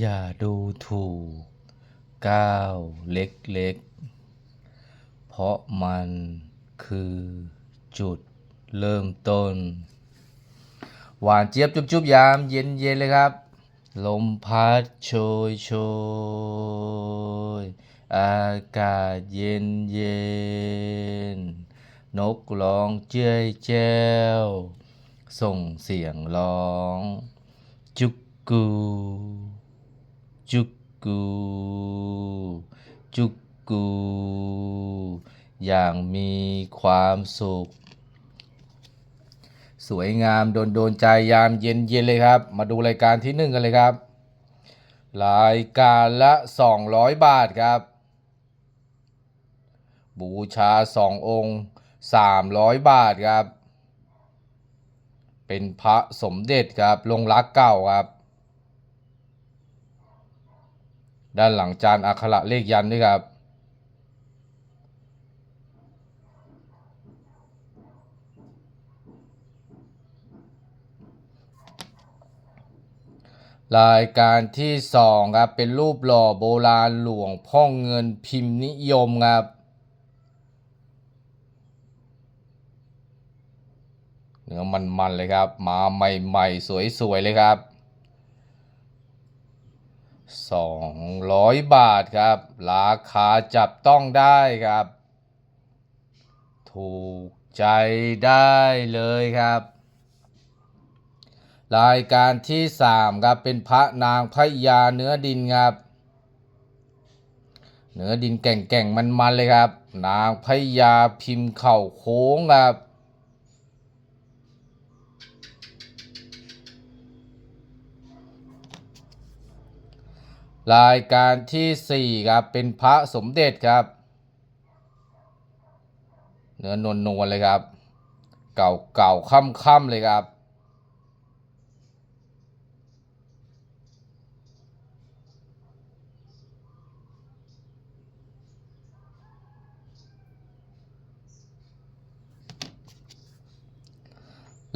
อย่าดูถูกก้าวเล็กๆ เพราะมันคือจุดเริ่มต้น หวานเจี๊ยบจุ๊บๆ ยามเย็นๆ เลยครับ ลมพัดโชยโชยอากาศเย็นเย็น นกร้องเจ้ยแจ้ว ส่งเสียงร้อง จุกกู จุกกูจุกกูอย่างมีความสุข สวยงามโดนโดนใจยามเย็นเย็นๆเลยครับ มาดูรายการที่หนึ่งกันเลยครับ รายการละ 200 บาทครับ บูชาสององค์ 300 บาทครับ เป็นพระสมเด็จครับลงรักเก่าครับ ด้านหลังจานอักขระเลขยันด้วยครับ รายการที่สองครับ เป็นรูปหล่อโบราณหลวงพ่อเงินพิมพ์นิยมครับเนื้อมันๆเลยครับ มาใหม่ๆ สวยๆ เลยครับ 200 บาทครับ ราคาจับต้องได้ครับ ถูกใจได้เลยครับ รายการที่สามครับ เป็นพระนางพญาเนื้อดินครับ เนื้อดินแก่งๆมันๆเลยครับ นางพญาพิมพ์เข่าโค้งครับ รายการที่สี่ครับ เป็นพระสมเด็จครับ เนื้อนวลนวลๆเลยครับ เก่าเก่าค่ำค่ำๆเลยครับ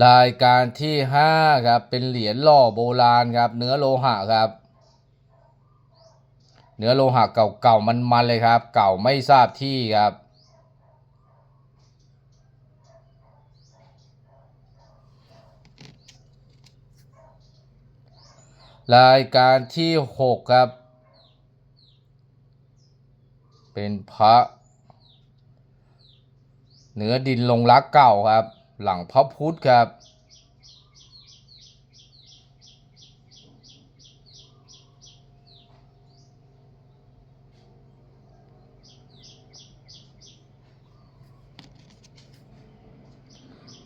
รายการที่ห้าครับ เป็นเหรียญหล่อโบราณครับ เนื้อโลหะครับ เนื้อโลหะเก่าๆมันๆเลยครับ เก่าไม่ทราบที่ครับ รายการที่หกครับ เป็นพระ เนื้อดินลงรักเก่าครับ หลังพระพุทธครับ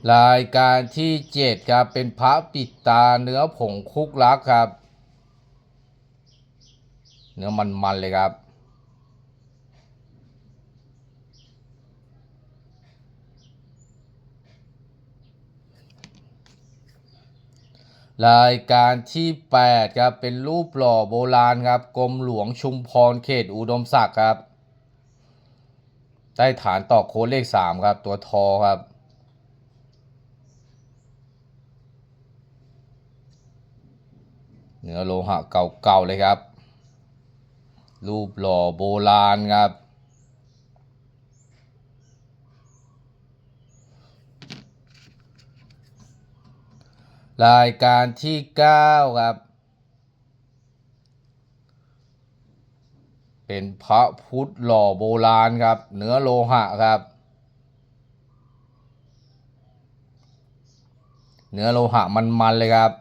รายการที่เจ็ดครับเป็นพระปิดตาเนื้อผงคุกลักครับ เนื้อมันๆเลยครับ รายการที่แปดครับเป็นรูปหล่อโบราณครับกรมหลวงชุมพรเขตอุดมศักดิ์ครับได้ฐานต่อโค้ดเลขสามครับตัวทอครับ เนื้อโลหะเก่าๆเลยครับ รูปหล่อโบราณครับ รายการที่เก้าครับ เป็นพระพุทธหล่อโบราณครับ เนื้อโลหะครับเนื้อโลหะมันๆเลยครับ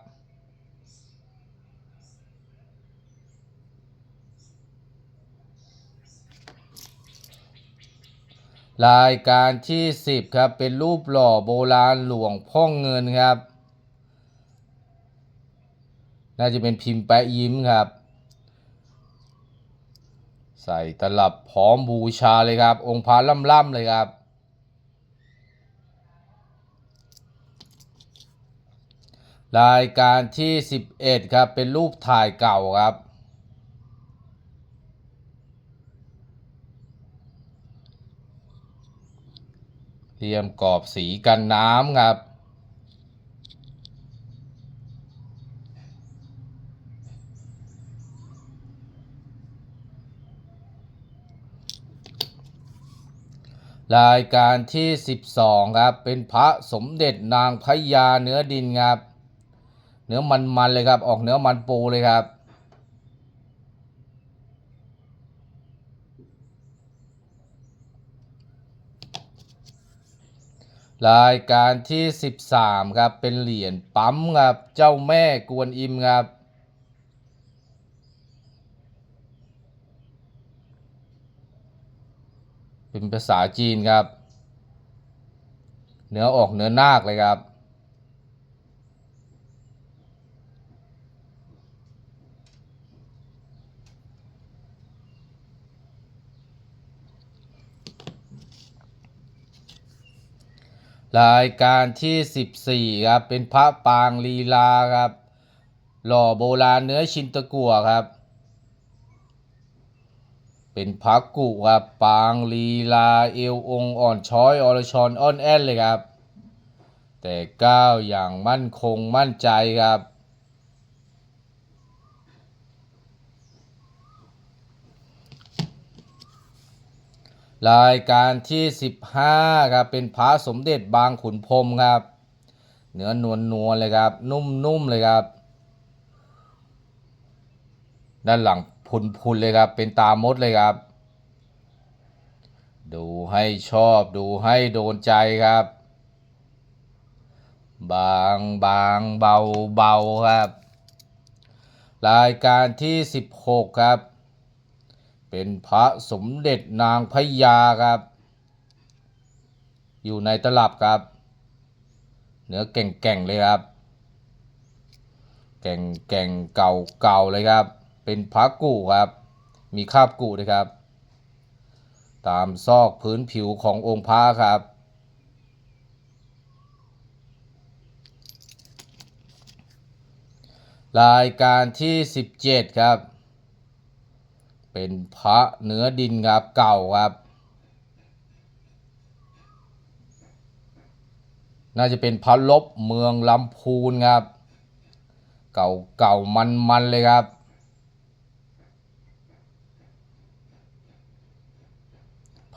รายการที่สิบครับ เป็นรูปหล่อโบราณหลวงพ่อเงินครับ น่าจะเป็นพิมพ์แปะยิ้มครับ ใส่ตลับพร้อมบูชาเลยครับ องค์พระล่ำๆเลยครับ รายการที่ 11 ครับ เป็นรูปถ่ายเก่าครับ เรียมกรอบสีกันน้ำครับ รายการที่ 12 ครับ เป็นพระสมเด็จนางพญาเนื้อดินครับ เนื้อมันๆเลยครับ ออกเนื้อมันปูเลยครับ รายการที่ 13 ครับ เป็นเหรียญปั๊มครับ เจ้าแม่กวนอิมครับ เป็นภาษาจีนครับ เนื้อออกเนื้อนาคเลยครับ รายการที่ 14ครับเป็นพระปางลีลาครับ หล่อโบราณเนื้อชินตะกัวครับ เป็นพระกุครับปางลีลาเอวองอ่อนช้อยอรชอนอ้อนแอนเลยครับ แต่ก้าวอย่างมั่นคงมั่นใจครับ รายการที่ 15ครับเป็นพระสมเด็จบางขุนพรมครับ เนื้อนวลนวลๆเลยครับ นุ่มๆเลยครับ ด้านหลังพุนๆเลยครับ เป็นตามดเลยครับ ดูให้ชอบดูให้โดนใจครับ บางบางเบาเบาครับ รายการที่ 16 ครับ เป็นพระสมเด็จนางพญาครับ อยู่ในตลับครับ เนื้อแก่งๆเลยครับ แก่งแก่งเก่าเก่าเลยครับ เป็นพระกุครับ มีคาบกุด้วยครับ ตามซอกพื้นผิวขององค์พระครับรายการที่ 17 ครับ เป็นพระเนื้อดินครับเก่าครับ น่าจะเป็นพระลบเมืองลำพูนครับ เก่าเก่ามันมันเลยครับ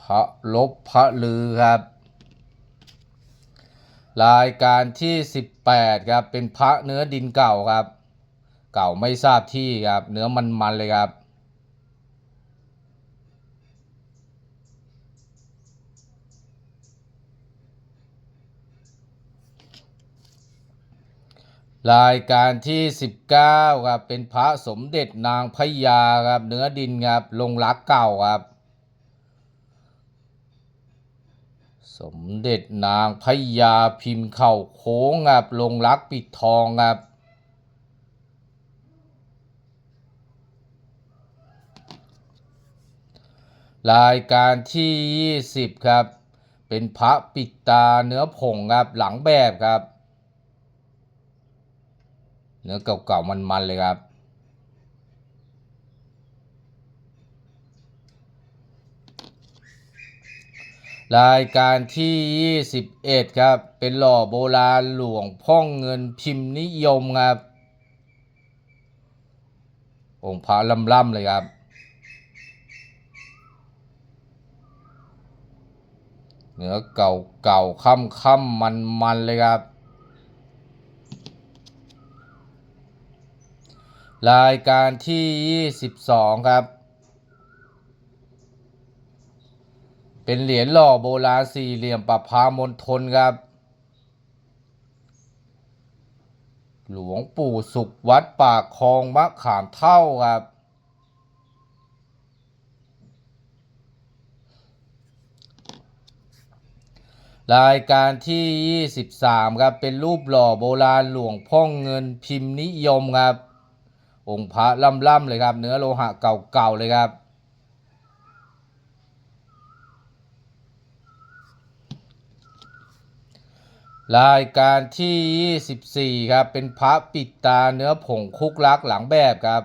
พระลบพระลือครับ รายการที่ 18ครับเป็นพระเนื้อดินเก่าครับ เก่าไม่ทราบที่ครับ เนื้อมันมันเลยครับ รายการที่ 19ครับเป็นพระสมเด็จนางพญาครับเนื้อดินครับลงรักเก่าครับ สมเด็จนางพญาพิมพ์เข่าโค้งครับลงรักปิดทองครับรายการที่ 20 ครับ เป็นพระปิดตาเนื้อผงครับหลังแบบครับ เนื้อเก่าๆมันๆเลยครับ รายการที่ 21 ครับ เป็นหล่อโบราณหลวงพ่องเงินพิมพ์นิยมครับ องค์พระล่ำๆเลยครับเนื้อเก่าเก่าค่ำค่ำมันมันๆเลยครับ รายการที่ 22 ครับ เป็นเหรียญหล่อโบราณสี่เหลี่ยมประพามณฑลครับ หลวงปู่สุขวัดปากคลองมะขามเท่าครับ รายการที่ 23 ครับ เป็นรูปหล่อโบราณหลวงพ่องเงินพิมพ์นิยมครับ องค์พระล่ำๆเลยครับ เนื้อโลหะเก่าๆเลยครับ รายการที่ 24 ครับ เป็นพระปิดตาเนื้อผงคุกลักหลังแบบครับ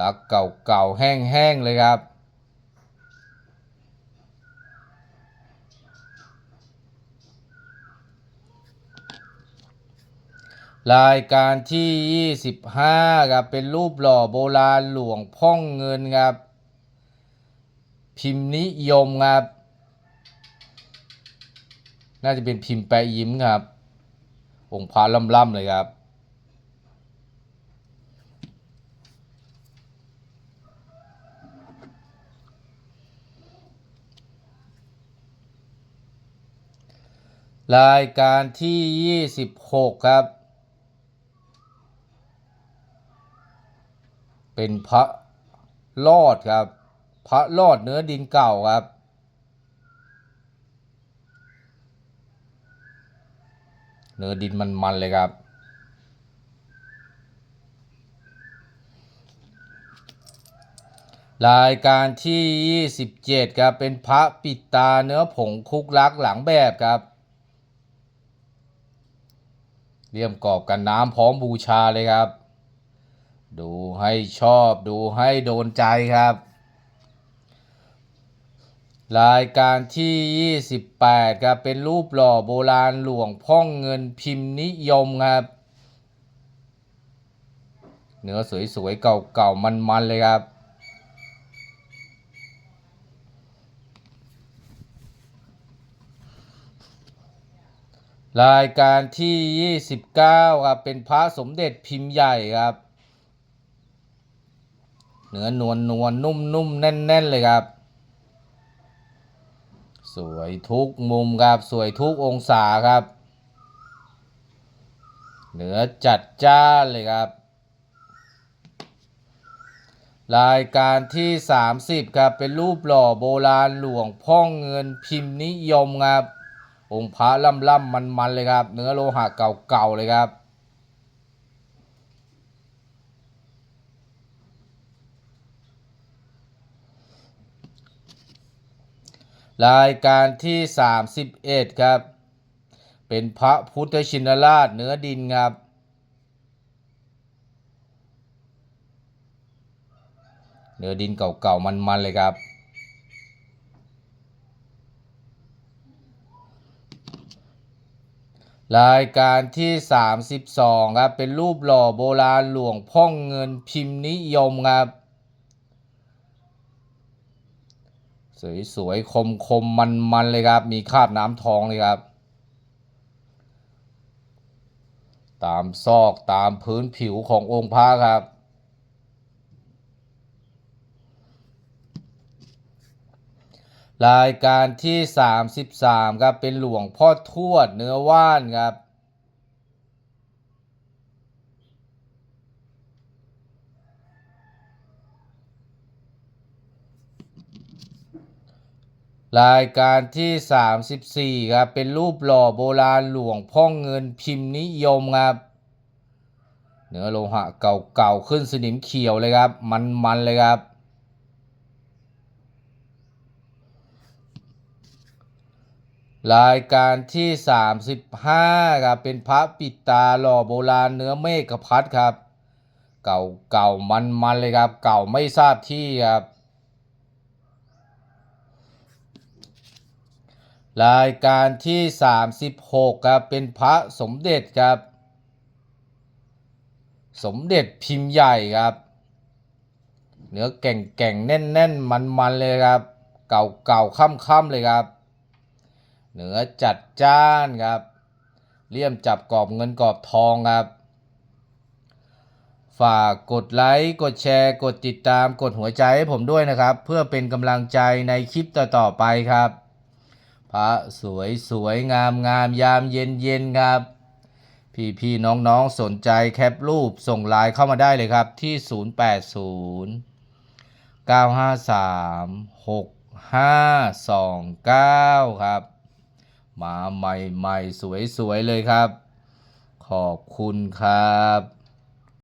ลักเก่าๆแห้งๆเลยครับ รายการที่ 25ครับเป็นรูปหล่อโบราณหลวงพ่องเงินครับพิมพ์นิยมครับน่าจะเป็นพิมพ์แปะยิ้มครับ องค์พระล่ำๆเลยครับ รายการที่ 26 ครับ เป็นพระรอดครับ พระรอดเนื้อดินเก่าครับ เนื้อดินมันๆเลยครับ รายการที่ 27 ครับ เป็นพระปิดตาเนื้อผงคุกลักหลังแบบครับเลี่ยมกรอบกันน้ำพร้อมบูชาเลยครับ ดูให้ชอบดูให้โดนใจครับ รายการที่ 28 ครับ เป็นรูปหล่อโบราณหลวงพ่องเงินพิมพ์นิยมครับ เนื้อสวยๆ เก่าๆ มันๆ เลยครับรายการที่ 29 ครับ เป็นพระสมเด็จพิมพ์ใหญ่ครับ เนื้อนวลนวลนุ่มนุ่มแน่นแน่นๆเลยครับ สวยทุกมุมครับ สวยทุกองศาครับ เนื้อจัดจ้านเลยครับ รายการที่ 30 ครับ เป็นรูปหล่อโบราณหลวงพ่องเงินพิมพ์นิยมครับ องค์พระล่ำล่ำมันมันเลยครับ เนื้อโลหะเก่าๆเลยครับ รายการที่ 31 ครับ เป็นพระพุทธชินราชเนื้อดินครับ เนื้อดินเก่าๆ มันๆ เลยครับ รายการที่ 32 ครับ เป็นรูปหล่อโบราณหลวงพ่องเงินพิมพ์นิยมครับ สวยๆคมๆมันๆเลยครับ มีคราบน้ำทองเลยครับ ตามซอกตามพื้นผิวขององค์พระครับ รายการที่ 33 ครับ เป็นหลวงพ่อทวดเนื้อว่านครับ รายการที่ 34 ครับ เป็นรูปหล่อโบราณหลวงพ่อเงินพิมพ์นิยมครับ เนื้อโลหะเก่าๆ ขึ้นสนิมเขียวเลยครับ มันๆเลยครับ รายการที่ 35 ครับ เป็นพระปิดตาหล่อโบราณเนื้อเมฆพัดครับ เก่าเก่ามันมันๆเลยครับ เก่าไม่ทราบที่ครับ รายการที่ 36ครับเป็นพระสมเด็จครับ สมเด็จพิมพ์ใหญ่ครับเนื้อแก่งแก่งแน่นแน่นมันมันเลยครับ เก่าเก่าค่ำค่ำเลยครับเนื้อจัดจ้านครับเลี่ยมจับกรอบเงินกรอบทองครับ ฝากกดไลค์กดแชร์ กดติดตามกดหัวใจให้ผมด้วยนะครับ เพื่อเป็นกำลังใจในคลิปต่อๆไปครับ พระสวยสวยงามงามยามเย็นเย็นครับ พี่พี่น้องน้องสนใจแคปรูปส่งไลน์เข้ามาได้เลยครับที่ 080 953 6529 ครับ มาใหม่ๆ สวยๆ เลยครับ ขอบคุณครับ